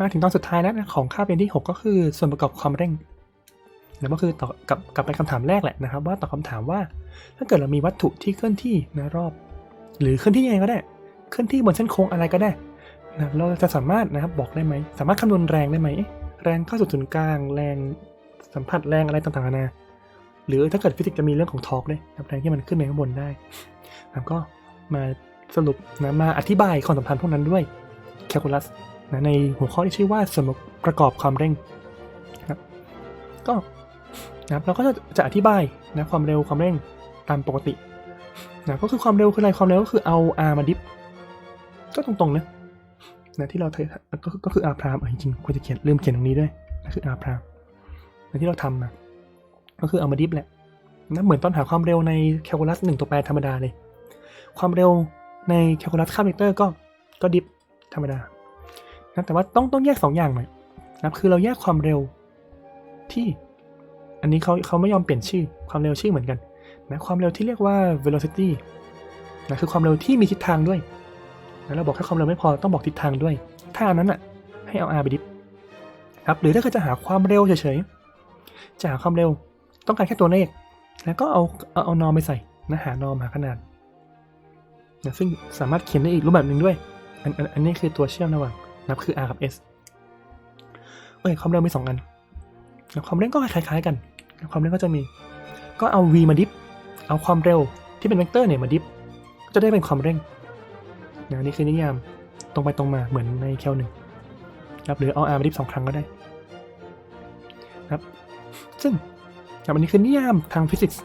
มาถึงตอนสุดท้ายนะของค่าเป็นที่ 6 ก็คือส่วนประกอบความเร่งแล้วก็คือตอบกลับกลับไปคำถามแรกแหละนะครับ ว่าตอบคำถามว่า ถ้าเกิดเรามีวัตถุที่เคลื่อนที่นะรอบ หรือเคลื่อนที่ยังไงก็ได้ เคลื่อนที่บนเส้นโค้งอะไรก็ได้นะเราจะสามารถนะครับบอกได้ไหม สามารถคำนวณแรงได้ไหม แรงเข้าสู่ศูนย์กลาง แรงสัมผัสแรงอะไรต่างๆนานาหรือถ้าเกิดฟิสิกส์จะมีเรื่องของทอร์กด้วยนะแรงที่มันขึ้นไปข้างบนได้นะก็มาสรุปนะมาอธิบายความสัมพันธ์พวกนั้นด้วยแคลคูลัส นะในหัวข้อที่ชื่อว่าส่วนประกอบความเร่งนะครับก็นะครับเราก็จะจะอธิบายนะความเร็วความเร่งตามปกตินะก็คือความเร็วคืออะไรความเร็วก็คือเอา r มาดิฟก็ตรงๆนะนะที่เราเทก็ก็คือ r พรามจริงๆควรจะเขียนลืมเขียนตรงนี้ด้วยนะคือ r พรามนะที่เราทำมาก็คือเอามาดิฟแหละนะเหมือนตอนหาความเร็วในแคลคูลัสหนึ่งตัวแปรธรรมดาเลย ความเร็วในแคลคูลัสค่าเวกเตอร์ก็ก็ดิฟธรรมดา นะแต่ว่าต้องต้องแยกสองอย่างหน่อยนะคือเราแยกความเร็วที่อันนี้เขาเขาไม่ยอมเปลี่ยนชื่อความเร็วชื่อเหมือนกันนะความเร็วที่เรียกว่า velocity นะคือความเร็วที่มีทิศทางด้วยนะเราบอกแค่ความเร็วไม่พอต้องบอกทิศทางด้วย ถ้าอันนั้นอะให้เอา r ไปดิฟครับหรือถ้าเกิดจะหาความเร็วเฉยๆจะหาความเร็วต้องการแค่ตัวเลข แล้วก็เอาเอาเอานอมไปใส่นะหานอมหาขนาดนะซึ่งสามารถเขียนได้อีกรูปแบบหนึ่งด้วยอันอันอันนี้คือตัวเชื่อมระหว่าง นับคือ r กับ s เอ้ยความเร็วมีสองอันนะความเร่งก็คล้ายๆกันนะความเร่งก็จะมี ก็เอา v มาดิฟ เอาความเร็วที่เป็นเวกเตอร์เนี่ยมาดิฟก็จะได้เป็นความเร่งนะนี่คือนิยามตรงไปตรงมาเหมือนในแคลหนึ่งครับหรือเอา r มาดิฟสองครั้งก็ได้นะครับ ซึ่งอันนี้คือนิยามทางฟิสิกส์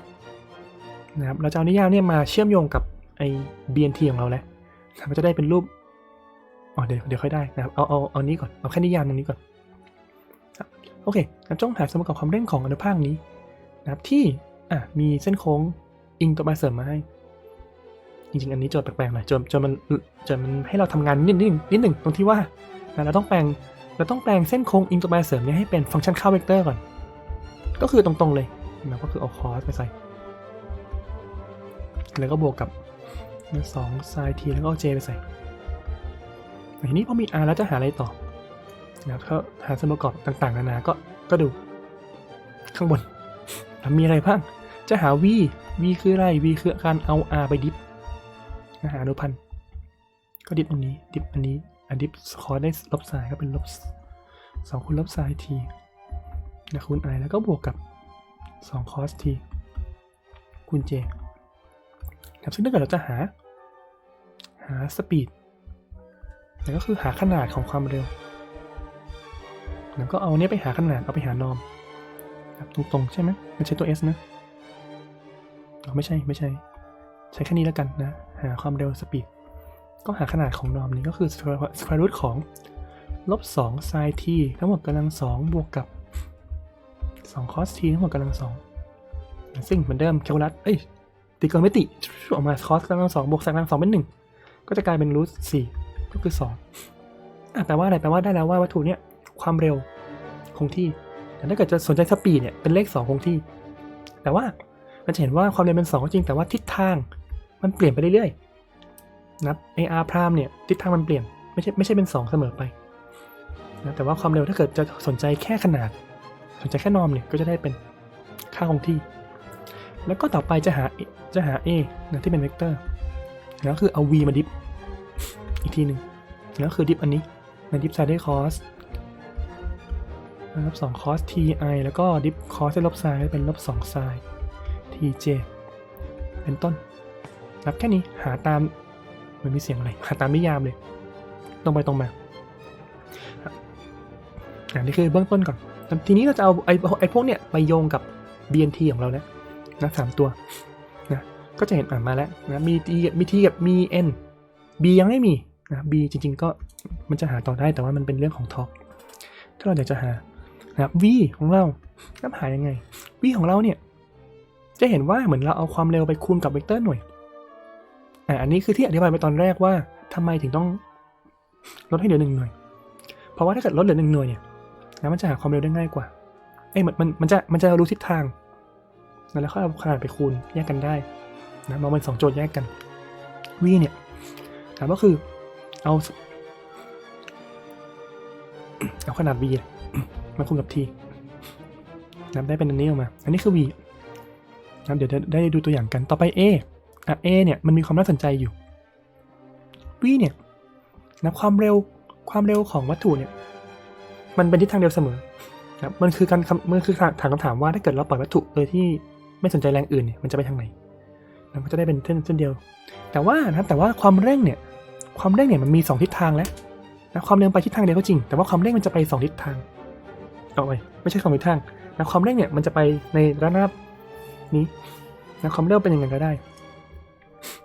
นะครับเราจะเอานิยามเนี่ยมาเชื่อมโยงกับไอ้ BNT ของเราแล้วนะมันจะได้เป็นรูป อ๋อเดี๋ยวเดี๋ยวค่อยได้นะครับ เอาเอาเอานี้ก่อน เอาแค่นิยามตรงนี้ก่อน โอเคจ้องหาสมการความเร่งของอนุภาคนี้นะครับที่อะมีเส้นโค้งอิงตัวมาเสริมมาให้ จริงๆ อันนี้โจทย์แปลกๆหน่อยจนจนมันจนมันให้เราทำงานนิดนิดนิดหนึ่งตรงที่ว่านะเราต้องแปลงเราต้องแปลงเส้นโค้งอิงตัวมาเสริมเนี่ยให้เป็นฟังก์ชันค่าเวกเตอร์ก่อน ก็คือตรงๆเลยนะก็คือเอาคอสไปใส่ แล้วก็บวกกับสองไซทีแล้วก็เอาเจไปใส่ ทีนี้พอมี r แล้วจะหาอะไรต่อนะครับก็หาส่วนประกอบต่างๆ นานาก็ก็ดู ข้างบนแล้วมีอะไรบ้าง จะหา v v คืออะไร v คือการเอา r ไปดิฟนะหาอนุพันธ์ ก็ดิฟอันนี้ ดิฟอันนี้อันดิฟคอได้ลบสายก็เป็นลบสองคูณลบสายทีนะคูณ i แล้วก็บวกกับ2 cos t คูณ j ครับซึ่งถ้าเกิดเราจะหา หาสปีด แล้วก็คือหาขนาดของความเร็ว แล้วก็เอาเนี้ยไปหาขนาดเอาไปหานอมครับตรงๆใช่ไหมมันใช้ตัว s นะไม่ใช่ไม่ใช่ ใช้แค่นี้แล้วกันนะ หาความเร็วสปีด ก็หาขนาดของนอมนี้ก็คือ square root ของลบ2 sin t ทั้งหมดกำลัง 2 บวกกับ 2 cos t ทั้งหมดกำลัง 2 ซึ่งเหมือนเดิมแคลคูลัสเอ้ยตีกรมิติออกมา cos กำลัง 2 บวก sin กำลัง 2 เป็น 1 ก็จะกลายเป็น root 4 ก็คือ2อะแปลว่าอะไรแปลว่าได้แล้วว่าวัตถุเนี้ยความเร็วคงที่ แต่ถ้าเกิดจะสนใจสปีดเนี่ยเป็นเลข 2 คงที่ แต่ว่ามันจะเห็นว่าความเร็วเป็น 2 ก็จริงแต่ว่าทิศทางมันเปลี่ยนไปเรื่อยๆนะ AR พรามเนี่ยทิศทางมันเปลี่ยนไม่ใช่ไม่ใช่เป็น 2 เสมอไปนะแต่ว่าความเร็วถ้าเกิดจะสนใจแค่ขนาด สนใจแค่นอมเนี่ยก็จะได้เป็นค่าคงที่ แล้วก็ต่อไปจะหาจะหา a นะที่เป็นเวกเตอร์แล้วคือเอา v มาดิฟ อีกทีหนึ่งแล้วคือดิฟอันนี้ในดิฟไซด์ได้คอสนะครับ2 cos ti แล้วก็ดิฟ cos ได้ลบไซน์เป็นลบ2 sin tj เป็นต้นนับแค่นี้หาตามมันมีเสียงอะไรหาตามนิยามเลย ตรงไปตรงมาอันนี้คือเบื้องต้นก่อน ทีนี้เราจะเอาไอ้ไอพวกเนี้ยไปโยงกับ bnt ของเราแล้วนะสามตัวนะก็จะเห็นอ่านมาแล้วนะมี t มี t กับมี n b ยังไม่มี นะ b จริง ๆ ก็มันจะหาต่อได้แต่ว่ามันเป็นเรื่องของ talk ถ้าเราอยากจะหานะ v ของเรานับหายังไง v ของเราเนี่ย จะเห็นว่าเหมือนเราเอาความเร็วไปคูณกับเวกเตอร์หน่วยอ่าอันนี้คือที่อธิบายไปตอนแรกว่าทำไมถึงต้องลดให้เหลือหนึ่งหน่วย เพราะว่าถ้าเกิดลดเหลือหนึ่งหน่วยเนี่ยนะมันจะหาความเร็วได้ง่ายกว่า เอ้ยมันมันมันจะมันจะรู้ทิศทาง แล้วค่อยเอาขนาดไปคูณแยกกันได้นะมองเป็นสองโจทย์แยกกัน v เนี่ยถามก็คือ เอา เอาขนาด v เลยมาคูณกับ t นับได้เป็นอันนี้ออกมา อันนี้คือ v นะครับเดี๋ยวจะได้ดูตัวอย่างกัน ต่อไป a อะ a เนี่ย มันมีความน่าสนใจอยู่ v เนี่ยนะความเร็ว ความเร็วของวัตถุเนี่ย มันเป็นทิศทางเดียวเสมอนะครับมันคือการมันคือถามคำถามว่าถ้าเกิดเราปล่อยวัตถุโดยที่ไม่สนใจแรงอื่นเนี่ย มันจะไปทางไหนมันก็จะได้เป็นเส้นเส้นเดียว แต่ว่านะครับ แต่ว่าความเร่งเนี่ย ความเร่งเนี่ยมันมีสองทิศทางแล้วนะความเร็วไปทิศทางเดียวก็จริง แต่ว่าความเร่งมันจะไปสองทิศทางเอาไปไม่ใช่สองทิศทางนะความเร่งเนี่ยมันจะไปในระนาบนี้นะความเร็วเป็นยังไงก็ได้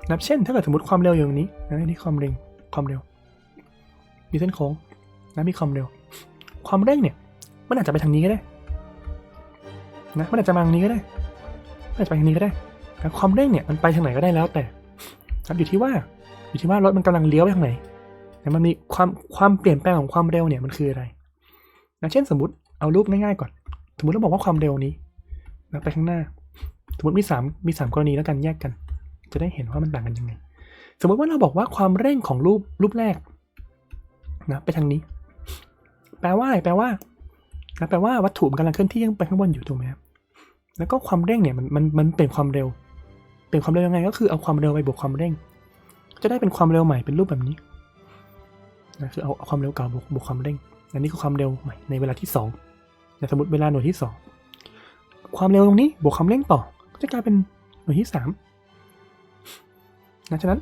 นะเช่น ถ้าเกิดสมมติความเร็วอยู่ตรงนี้นะนี่ความเร็วความเร็ว มีเส้นโค้งนะมีความเร็ว ความเร่งเนี่ยมันอาจจะไปทางนี้ก็ได้นะมันอาจจะมาทางนี้ก็ได้มันอาจจะไปทางนี้ก็ได้นะความเร่งเนี่ยมันไปทางไหนก็ได้แล้วแต่ครับอยู่ที่ว่า อยู่ที่ว่ารถมันกำลังเลี้ยวไปทางไหนนะมันมีความความเปลี่ยนแปลงของความเร็วเนี่ยมันคืออะไรนะเช่นสมมติเอารูปง่ายๆก่อน สมมติเราบอกว่าความเร็วนี้นะไปข้างหน้า สมมติมีสามมีสามกรณีแล้วกันแยกกัน จะได้เห็นว่ามันต่างกันยังไง สมมติว่าเราบอกว่าความเร่งของรูปรูปแรกนะไปทางนี้ แปลว่าอะไรแปลว่านะแปลว่าวัตถุมันกำลังเคลื่อนที่ยังไปข้างบนอยู่ถูกไหมครับแล้วก็ความเร่งเนี่ยมันมันมันเป็นความเร็ว เป็นความเร็วยังไงก็คือเอาความเร็วไปบวกความเร่ง จะได้เป็นความเร็วใหม่เป็นรูปแบบนี้นะคือเอาความเร็วเก่าบวกบวกความเร่ง อันนี้คือความเร็วใหม่ในเวลาที่สองนะสมมติเวลาหน่วยที่สองความเร็วตรงนี้บวกความเร่งต่อ ก็จะกลายเป็นหน่วยที่สามนะฉะนั้น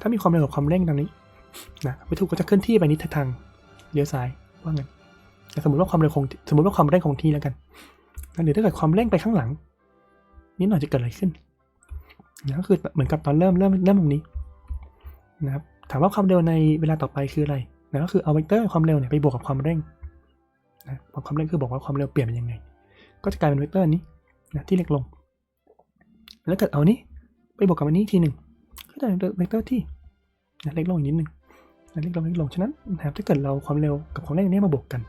ถ้ามีความเร็วกับความเร่งตามนี้นะวัตถุก็จะเคลื่อนที่ไปนิศทางเลี้ยวซ้ายว่างั้นแต่สมมติว่าความเร็วคงสมมติว่าความเร่งคงที่แล้วกันนะหรือถ้าเกิดความเร่งไปข้างหลังนิดหน่อยจะเกิดอะไรขึ้นนะก็คือเหมือนกับตอนเริ่มเริ่มเริ่มตรงนี้ นะครับถามว่าความเร็วในเวลาต่อไปคืออะไรนะก็คือเอาเวกเตอร์ความเร็วเนี่ยไปบวกกับความเร่งนะความเร่งคือบอกว่าความเร็วเปลี่ยนเป็นยังไง ก็จะกลายเป็นเวกเตอร์นี้นะที่เล็กลง แล้วเกิดเอานี้ไปบวกกับอันนี้ทีหนึ่งก็จะเป็นเวกเตอร์ที่นะเล็กลงอีกนิดหนึ่งนะเล็กลงเล็กลงฉะนั้นนะครับถ้าเกิดเราความเร็วกับความเร่งนี้มาบวกกัน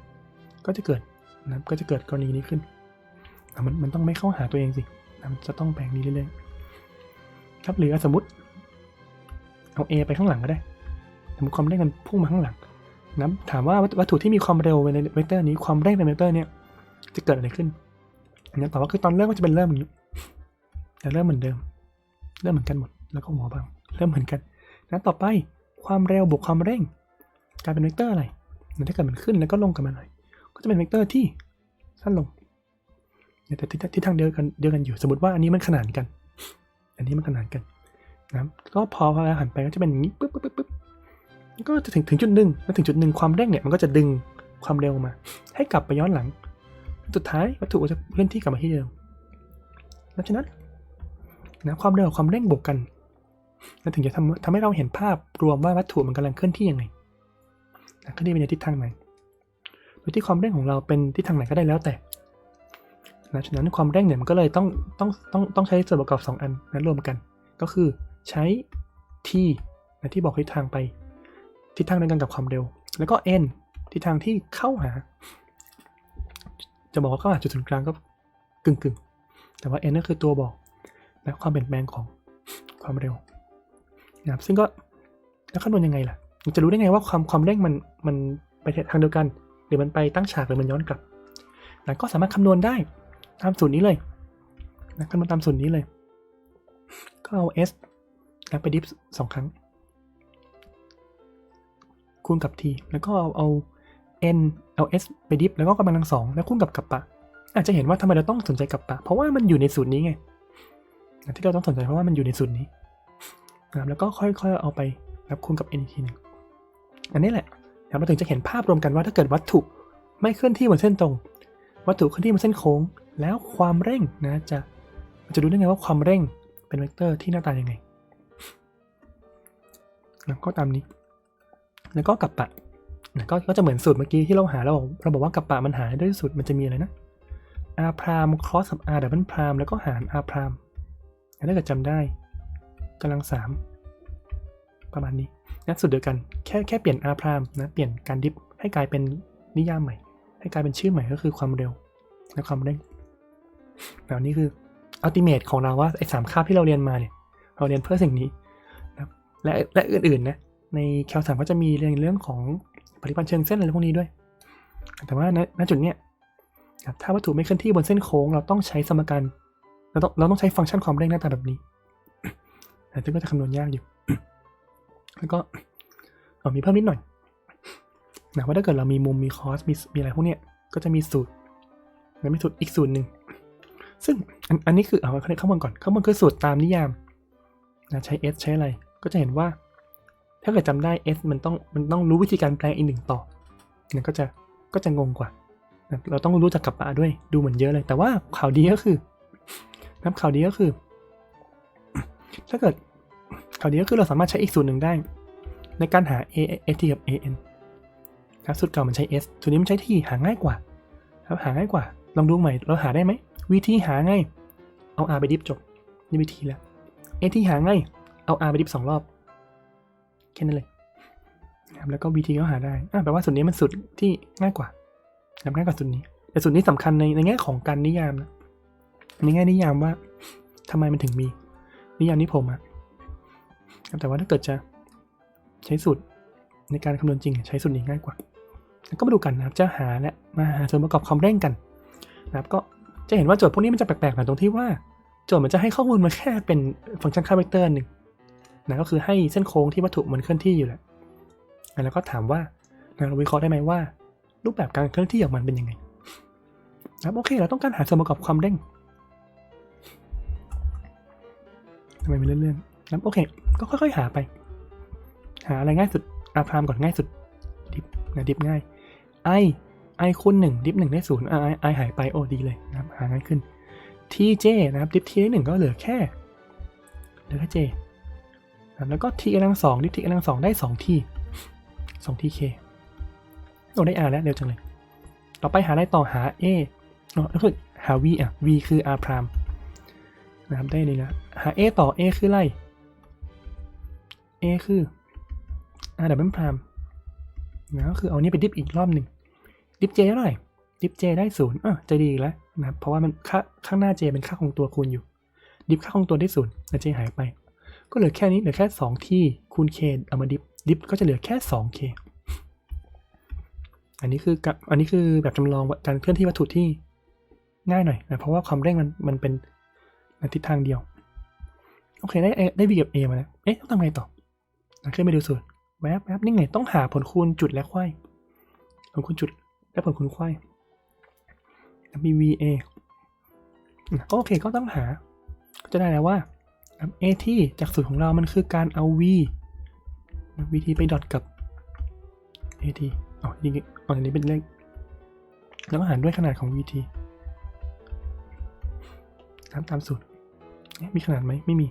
ก็จะเกิดนะครับก็จะเกิดกรณีนี้ขึ้นมันมันต้องไม่เข้าหาตัวเองสินะจะต้องแบ่งนี้เรื่อยๆครับหรือสมมติ เอา A ไปข้างหลังก็ได้สมมติความเร่งมันพุ่งมาข้างหลังนะถามว่าวัตถุที่มีความเร็วในเวกเตอร์นี้ความเร่งในเวกเตอร์เนี้ยจะเกิดอะไรขึ้นอันนี้ตอบว่าคือตอนเริ่มก็จะเป็นเริ่มอย่างนี้แต่เริ่มเหมือนเดิม เริ่มเหมือนกันหมด แล้วก็หัวบาง เริ่มเหมือนกันนะต่อไปความเร็วบวกความเร่งกลายเป็นเวกเตอร์อะไรนะถ้าเกิดมันขึ้นแล้วก็ลงกันมาหน่อยก็จะเป็นเวกเตอร์ที่สั้นลงแต่ทิศทิศทางเดียวกันเดียวกันอยู่ สมมติว่าอันนี้มันขนานกัน อันนี้มันขนานกัน นะก็พอพอหันไปก็จะเป็นอย่างนี้ปึ๊บปึ๊บปึ๊บปึ๊บก็จะถึงถึงจุดหนึ่งแล้วถึงจุดหนึ่งความเร่งเนี่ยมันก็จะดึงความเร็วมา ให้กลับไปย้อนหลัง สุดท้ายวัตถุจะเคลื่อนที่กลับมาที่เดิมดังนั้นนะความเร็วกับความเร่งบวกกันแล้วถึงจะทำทำให้เราเห็นภาพรวมว่าวัตถุมันกำลังเคลื่อนที่ยังไงเคลื่อนที่ไปในทิศทางไหนโดยที่ความเร่งของเราเป็นทิศทางไหนก็ได้แล้วแต่นะฉะนั้นความเร่งเนี่ยมันก็เลยต้องต้องต้องต้องใช้ส่วนประกอบสองอันนั้นรวมกัน ก็คือ ใช้ t นะที่บอกทิศทางไป ทิศทางเดียวกันกับความเร็ว แล้วก็ n ทิศทางที่เข้าหา จะบอกว่าเข้าหาจุดศูนย์กลางก็กึ่งกึ่งๆ แต่ว่า n ก็คือตัวบอกนะความเปลี่ยนแปลงของความเร็วนะครับซึ่งก็แล้วคำนวณยังไงล่ะจะรู้ได้ไงว่าความความเร่งมันมันไปทางเดียวกัน หรือมันไปตั้งฉากหรือมันย้อนกลับนะก็สามารถคำนวณได้ตามสูตรนี้เลยนะคำนวณตามสูตรนี้เลย ก็เอา s นะไปดิฟสองครั้ง คูณกับ t แล้วก็เอาเอา n เอา s ไปดิฟแล้วก็กำลังสองแล้วคูณกับกับปะ อาจจะเห็นว่าทำไมเราต้องสนใจกับปะ เพราะว่ามันอยู่ในสูตรนี้ไงที่เราต้องสนใจเพราะว่ามันอยู่ในสูตรนี้นะครับแล้วก็ค่อยๆเอาไปแล้วคูณกับ n อีกทีนึงอันนี้แหละเราถึงจะเห็นภาพรวมกันว่าถ้าเกิดวัตถุไม่เคลื่อนที่บนเส้นตรง วัตถุเคลื่อนที่บนเส้นโค้ง แล้วความเร่งนะจะจะรู้ได้ไงว่าความเร่งเป็นเวกเตอร์ที่หน้าตายังไง นะก็ตามนี้ แล้วก็กับปะนะก็ก็จะเหมือนสูตรเมื่อกี้ที่เราหาเราเราบอกว่ากับปะมันหาด้วยสูตรมันจะมีอะไรนะ r พราม cross กับ r ดับเบิลพรามแล้วก็หาร r พรามถ้าเกิดจำได้กำลังสามประมาณนี้นะสูตรเดียวกันแค่แค่เปลี่ยน r พรามนะเปลี่ยนการดิฟให้กลายเป็นนิยามใหม่ ให้กลายเป็นชื่อใหม่ก็คือความเร็วและความเร่งแบบนี้คืออัลติเมทของเราว่าไอ้สามคาบที่เราเรียนมาเนี่ยเราเรียนเพื่อสิ่งนี้ และและอื่นๆนะในแคลสามก็จะมีเรื่องเรื่องของปริมาณเชิงเส้นอะไรพวกนี้ด้วย แต่ว่าณจุดเนี้ยถ้าวัตถุไม่เคลื่อนที่บนเส้นโค้ง เราต้องใช้สมการเราต้องเราต้องใช้ฟังก์ชันความเร่งหน้าตาแบบนี้แต่ซึ่งก็จะคำนวณยากอยู่ แล้วก็เอ่อมีเพิ่มนิดหน่อยนะว่าถ้าเกิดเรามีมุมมีคอสมีมีอะไรพวกเนี้ยก็จะมีสูตรแล้วมีสูตรอีกสูตรหนึ่งซึ่งอันอันนี้คือเอาข้างบนก่อนข้างบนคือสูตรตามนิยามนะใช้ s ใช้อะไร ก็จะเห็นว่า ถ้าเกิดจำได้ s มันต้องมันต้องรู้วิธีการแปลงอีกหนึ่งต่อเนี่ยก็จะก็จะงงกว่านะเราต้องรู้จักกับปะด้วยดูเหมือนเยอะเลย แต่ว่าข่าวดีก็คือนับข่าวดีก็คือ ถ้าเกิดข่าวดีก็คือเราสามารถใช้อีกสูตรหนึ่งได้ ในการหา a a t กับ a n ครับสูตรเก่ามันใช้ s สูตรนี้มันใช้ t หาง่ายกว่า ครับหาง่ายกว่า ลองดูใหม่เราหาได้ไหมวิธีหาง่าย เอา r ไปดิฟจบนี่วิธีแล้ว a t หาง่าย เอา r ไปดิฟสองรอบ แค่นั้นเลยนะครับแล้วก็ vt ก็หาได้อะแปลว่าสูตรนี้มันสูตรที่ง่ายกว่าครับง่ายกว่าสูตรนี้ แต่สูตรนี้สำคัญในในแง่ของการนิยามนะในแง่นิยามว่าทำไมมันถึงมี นิยามนี้ผมอะครับแต่ว่าถ้าเกิดจะใช้สูตรในการคำนวณจริงใช้สูตรนี้ง่ายกว่า ก็มาดูกันนะครับจะหาและมาหาส่วนประกอบความเร่งกันนะครับก็จะเห็นว่าโจทย์พวกนี้มันจะแปลกๆหน่อยตรงที่ว่า โจทย์มันจะให้ข้อมูลมาแค่เป็นฟังก์ชันค่าเวกเตอร์หนึ่ง นะก็คือให้เส้นโค้งที่วัตถุมันเคลื่อนที่อยู่แหละแล้วก็ถามว่าเราวิเคราะห์ได้ไหมว่า รูปแบบการเคลื่อนที่ของมันเป็นยังไงนะครับโอเค เราต้องการหาส่วนประกอบความเร่งทำไมมันเลื่อนๆนะครับโอเค ก็ค่อย ๆ หาไป หาอะไรง่ายสุดอาพรามก่อนง่ายสุดดิฟนะดิฟง่าย i i คูณหนึ่งดิฟหนึ่งได้ศูนย์ i i หายไปโอ้ดีเลยนะครับหาง่ายขึ้น tj นะครับดิฟ t ได้หนึ่งก็เหลือแค่เหลือแค่ j นะครับ แล้วก็ t กำลังสองดิฟ t กำลังสองได้สอง t สอง tk โอ้ได้ r แล้วเร็วจังเลย ต่อไปหาอะไรต่อหา a อ๋อก็คือหา v อะ v คือ r พรามนะครับได้เลยนะ หา a ต่อ a คืออะไร a คือ r ดับเบิลพรามนะก็คือเอานี้ไปดิฟอีกรอบหนึ่งดิฟ j เท่าไหร่ดิฟ j ได้ศูนย์อะดีแล้วนะครับเพราะว่ามันค่าข้างหน้า j เป็นค่าของตัวคูณอยู่ ดิฟค่าของตัวได้ศูนย์แต่ j หายไป ก็เหลือแค่นี้เหลือแค่ 2 ที่คูณ k เอามาดิฟดิฟก็จะเหลือแค่ 2k อันนี้คือกับอันนี้คือแบบจำลองการเคลื่อนที่วัตถุที่ง่ายหน่อยนะเพราะว่าความเร่งมันมันเป็นในทิศทางเดียว โอเคได้ได้ v กับ a มาแล้วเอ๊ะต้องทำไงต่อนะขึ้นไปดูสูตรแวบแวบนี่ไงต้องหาผลคูณจุดและไขว้ผลคูณจุดและผลคูณไขว้มี v a ก็โอเคก็ต้องหา ก็จะได้แล้วว่า a ที่จากสูตรของเรามันคือการเอา v v t ไปดอทกับ a t อ๋อจริงๆอ๋ออันนี้เป็นเลขแล้วก็หารด้วยขนาดของ v t ตามตามสูตร มีขนาดไหมไม่มี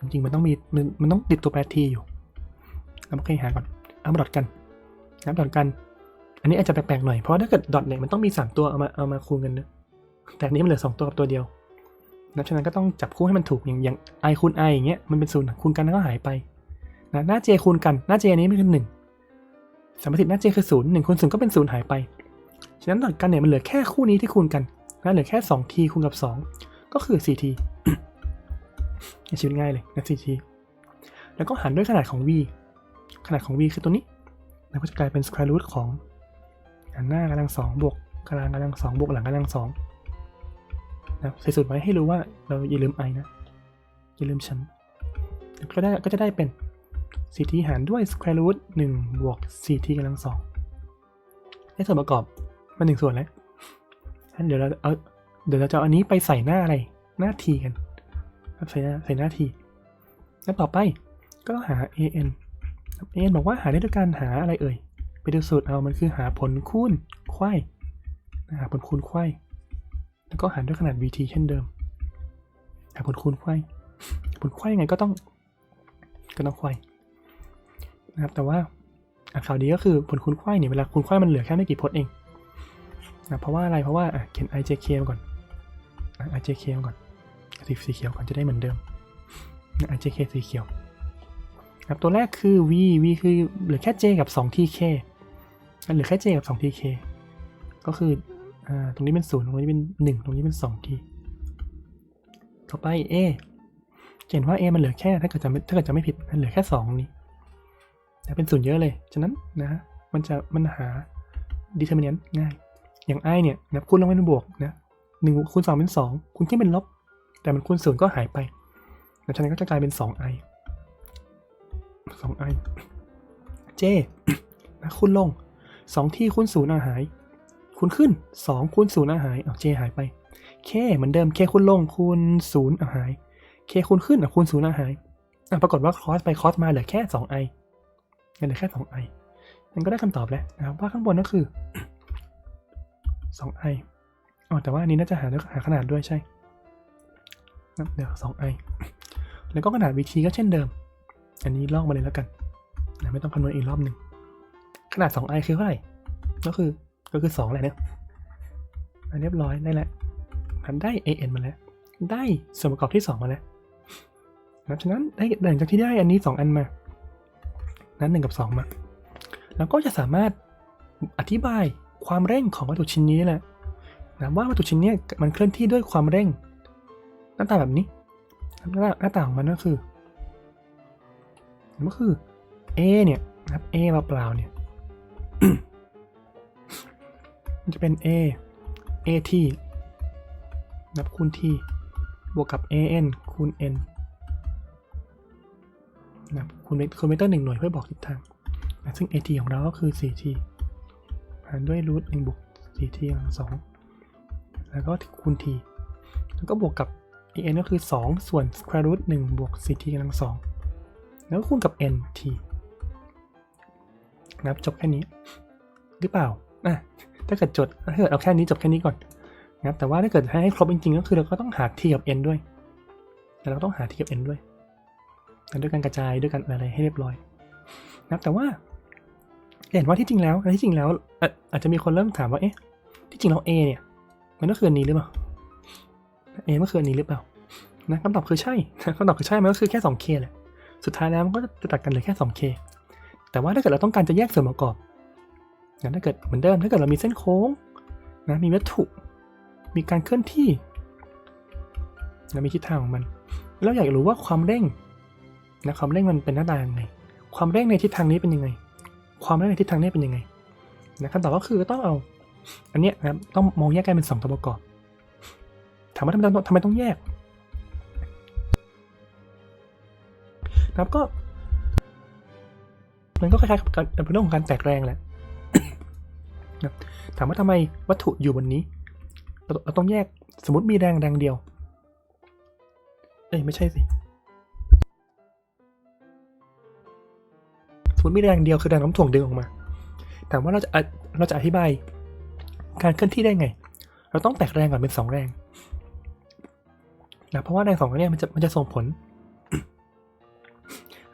จริงๆ มันต้องมีมันมันต้องติดตัวแปร t อยู่เอาโอเคหาก่อน เอามาดอทกัน นับดอทกัน อันนี้อาจจะแปลกๆหน่อย เพราะถ้าเกิดดอทเนี่ยมันต้องมีสามตัวเอามาเอามาคูณกันนะแต่อันนี้มันเหลือสองตัวกับตัวเดียว นะฉะนั้นก็ต้องจับคู่ให้มันถูกอย่างอย่าง i คูณ i ออย่างเงี้ยมันเป็นศูนย์คูณกันแล้วก็หายไปนะหน้า j คูณกันหน้า j อันนี้มันคือหนึ่งสมมติหน้า j คือศูนย์หนึ่งคูณศูนย์ก็เป็นศูนย์หายไปฉะนั้นดอทกันเนี่ยมันเหลือแค่คู่นี้ที่คูณกันนะเหลือแค่สอง t คูณกับสองก็คือสี่ t ชีวิตง่ายเลยนะ 4 t แล้วก็หารด้วยขนาดของ v ขนาดของ v คือตัวนี้แล้วก็จะกลายเป็น square root ของหน้ากำลังสองบวกกำลังกำลังสองบวกหลังกำลังสอง นะใส่สูตรไว้ให้รู้ว่าเราอย่าลืม i นะ อย่าลืมชั้นก็ได้ก็จะได้เป็น 4t หารด้วย square root 1บวก 4t กำลังสองได้ส่วนประกอบมาหนึ่งส่วนแล้วงั้นเดี๋ยวเราเอาเดี๋ยวเราจะเอาอันนี้ไปใส่หน้าอะไร หน้า t กันครับใส่หน้าใส่หน้า t แล้วต่อไปก็หา an an บอกว่าหาได้ด้วยการหาอะไรเอ่ย ไปดูสูตรเอามันคือหาผลคูณไขว้หาผลคูณไขว้ แล้วก็หารด้วยขนาด vt เช่นเดิมหาผลคูณไขว้ผลไขว้ยังไงก็ต้องก็ต้องไขว้นะครับ แต่ว่าข่าวดีก็คือผลคูณไขว้เนี่ยเวลาคูณไขว้มันเหลือแค่ไม่กี่พจน์เองนะเพราะว่าอะไรเพราะว่าอะเขียน ijk มาก่อนอะ ijk มาก่อนสีสีเขียวก่อนจะได้เหมือนเดิมนะ ijk สีเขียวครับตัวแรกคือ v v คือเหลือแค่ j กับ 2tk เหลือแค่ j กับ 2tk ก็คือ ตรงนี้เป็นศูนย์ตรงนี้เป็นหนึ่งตรงนี้เป็นสองที ต่อไป a เห็นว่า a มันเหลือแค่ถ้าเกิดจะถ้าเกิดจะไม่ผิดมันเหลือแค่สองนี้ แต่เป็นศูนย์เยอะเลย ฉะนั้นนะมันจะมันหา determinant ง่าย อย่าง i เนี่ยนะคูณลงไปเป็นบวกนะหนึ่งคูณสองเป็นสองคูณที่เป็นลบ แต่มันคูณศูนย์ก็หายไปฉะนั้นก็จะกลายเป็นสอง i สอง i j นะคูณลงสองที่คูณศูนย์หาย คูณขึ้นสองคูณศูนย์อาหายเอา j หายไป k เหมือนเดิม k คูณลงคูณศูนย์หาย k คูณขึ้นอะคูณศูนย์อาหายอะปรากฏว่าคอสไปคอสมาเหลือแค่สอง i เหลือแค่สอง i มันก็ได้คำตอบแล้วนะครับว่าข้างบนก็คือ 2i อ๋อแต่ว่าอันนี้น่าจะหาหาขนาดด้วยใช่เดี๋ยว 2i แล้วก็ขนาด vt ก็เช่นเดิม อันนี้ลอกมาเลยแล้วกันนะไม่ต้องคำนวณอีกรอบหนึ่งขนาด 2i คือเท่าไหร่ ก็คือ ก็คือ2แหละเนี่ยอันเรียบร้อยได้แล้วมันได้ an มาแล้ว ได้ส่วนประกอบที่ 2 มาแล้วนะฉะนั้นได้หลังจากที่ได้อันนี้ 2 อันมา นั้นหนึ่งกับ2มา แล้วก็จะสามารถอธิบายความเร่งของวัตถุชิ้นนี้แหละนะว่าวัตถุชิ้นนี้มันเคลื่อนที่ด้วยความเร่ง หน้าตาแบบนี้ หน้าหน้าตาของมันก็คือก็คือ a เนี่ยนะครับ a เปล่าๆเนี่ย จะเป็น a at นับคูณ t บวกกับ an คูณ n นะครับคูณเมคูณเมตรหนึ่งหน่วยเพื่อบอกทิศทางนะซึ่ง at ของเราก็คือ 4t หารด้วยรูทหนึ่งบวก 4t กำลังสองแล้วก็คูณ t แล้วก็บวกกับ an ก็คือ 2 ส่วน square root 1บวก 4t กำลังสองแล้วก็คูณกับ nt นะครับจบแค่นี้ หรือเปล่าอะ ถ้าเกิดจดถ้าเกิดเอาแค่นี้จบแค่นี้ก่อนนะครับแต่ว่าถ้าเกิดให้ครบจริงๆก็คือเราก็ต้องหา t กับ n ด้วย แต่เราต้องหา t กับ n ด้วยด้วยการกระจายด้วยกันอะไรให้เรียบร้อยนะครับแต่ว่าเห็นว่าที่จริงแล้วที่จริงแล้วออาจจะมีคนเริ่มถามว่าเอ๊ะที่จริงแล้ว A เนี่ยมันก็คืออันนี้หรือเปล่า A มันคืออันนี้หรือเปล่านะคำตอบคือใช่คำตอบคือใช่มันก็คือแค่ 2K แหละสุดท้ายแล้วมันก็จะตัดกันเหลือแค่ 2K แต่ว่าถ้าเกิดเราต้องการจะแยกส่วนประกอบ นะถ้าเกิดเหมือนเดิมถ้าเกิดเรามีเส้นโค้งนะมีวัตถุ มีการเคลื่อนที่นะมีทิศทางของมันแล้วอยากรู้ว่าความเร่งนะความเร่งมันเป็นหน้าตายังไง ความเร่งในทิศทางนี้เป็นยังไง ความเร่งในทิศทางนี้เป็นยังไงนะคำตอบก็คือต้องเอา อันเนี้ยนะครับต้องมองแยกกันเป็นสองตัวประกอบถามว่าทำไมต้องทำไมต้องแยกนะครับก็มันก็คล้ายๆกับการเป็นเรื่องของการแตกแรงแหละ นะถามว่าทำไมวัตถุอยู่บนนี้เราเราต้องแยกสมมติมีแรงแรงเดียว เอ้ยไม่ใช่สิสมมติมีแรงเดียวคือแรงน้ำถ่วงดึงออกมา ถามว่าเราจะเราจะอธิบายการเคลื่อนที่ได้ไง เราต้องแตกแรงก่อนเป็นสองแรงนะเพราะว่าแรงสองแรงเนี่ยมันจะมันจะส่งผล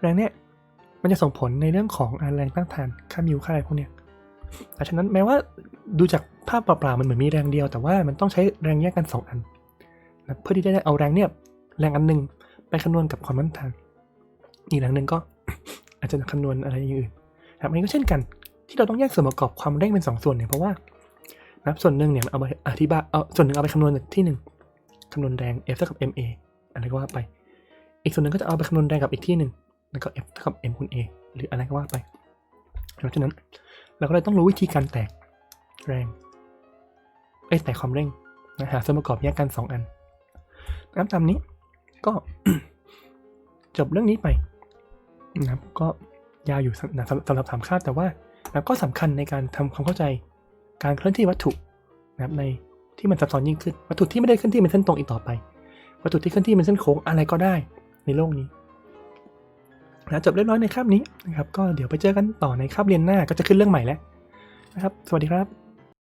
แรงเนี่ยมันจะส่งผลในเรื่องของอแรงต้านทานค่ามิวค่าอะไรพวกเนี้ย เพราะฉะนั้นแม้ว่าดูจากภาพเปล่าๆมันเหมือนมีแรงเดียว แต่ว่ามันต้องใช้แรงแยกกันสองอันนะเพื่อที่จะได้เอาแรงเนี่ยแรงอันหนึ่งไปคำนวณกับความต้านทานอีกแรงหนึ่งก็อาจจะคำนวณอะไรอย่างอื่นนะครับอันนี้ก็เช่นกัน ที่เราต้องแยกส่วนประกอบความเร่งเป็นสองส่วนเนี่ยเพราะว่านับส่วนหนึ่งเนี่ยเอาไปอธิบายเอาส่วนหนึ่งเอาไปคำนวณที่หนึ่งคำนวณแรง F เท่ากับ ma อะไรก็ว่าไป อีกส่วนหนึ่งก็จะเอาไปคำนวณแรงกับอีกที่หนึ่งแล้วก็ F เท่ากับ m คูณ a หรืออะไรก็ว่าไป เพราะฉะนั้น เราก็เลยต้องรู้วิธีการแตกแรง เอ้แตกความเร่งนะหาส่วนประกอบแยกกันสองอันนะครับตามนี้ก็จบเรื่องนี้ไปนะครับก็ยาวอยู่สำสำหรับถามคาดแต่ว่านะก็สำคัญในการทำความเข้าใจการเคลื่อนที่วัตถุนะครับในที่มันซับซ้อนยิ่งขึ้น วัตถุที่ไม่ได้เคลื่อนที่เป็นเส้นตรงอีกต่อไป วัตถุที่เคลื่อนที่เป็นเส้นโค้งอะไรก็ได้ในโลกนี้ นะจบเรียบร้อยในคาบนี้นะครับ ก็เดี๋ยวไปเจอกันต่อในคาบเรียนหน้าก็จะขึ้นเรื่องใหม่แล้วนะครับ สวัสดีครับ